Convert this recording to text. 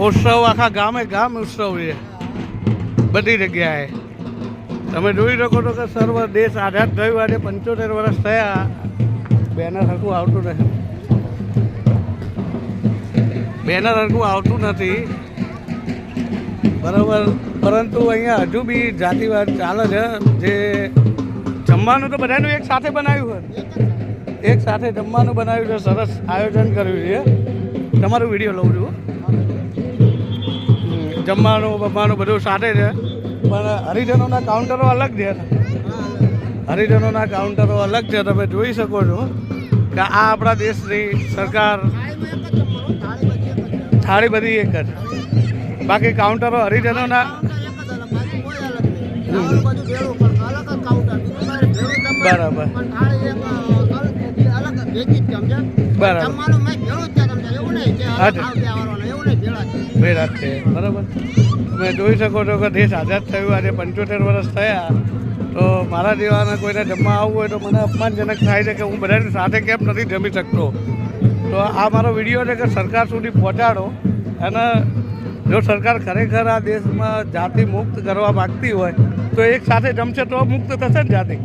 ઉત્સવ આખા ગામે ગામ ઉત્સવ છે. બધી જગ્યાએ. તમે જોઈ શકો છો કે સર્વ દેશ આઝાદ થયો આજે પંચોતેર વર્ષ થયા. બેનર હરકું આવતું નથી. બેનર હરકું આવતું નથી. બરાબર. પરંતુ અહીંયા હજુ બી જાતિવાદ ચાલે છે. જે જમવાનું તો બધાનું એક સાથે બનાવ્યું હોય. એક સાથે જમવાનું બનાવ્યું છે સરસ આયોજન કર્યું છે. તમારું વીડિયો લઉં છું. જમવાનું બમવાનું બધું સાથે છે. પણ હરિજનોના કાઉન્ટરો અલગ છે. હરિજનોના કાઉન્ટરો અલગ છે તમે જોઈ શકો છો કે આ આપણા દેશની સરકાર થાળી બધી એક જ. બાકી કાઉન્ટરો હરિજનોના બરાબર. બરાબર. ભેળા જ છે બરાબર. તમે જોઈ શકો છો કે દેશ આઝાદ થયો આજે પંચોતેર વર્ષ થયા. તો મારા જેવાના કોઈને જમવા આવવું હોય તો મને અપમાનજનક થાય છે કે હું બધાની સાથે કેમ નથી જમી શકતો. તો આ મારો વીડિયો છે કે સરકાર સુધી પહોંચાડો. અને જો સરકાર ખરેખર આ દેશમાં જાતિ મુક્ત કરવા માગતી હોય તો એક સાથે જમશે તો મુક્ત થશે ને જાતિ.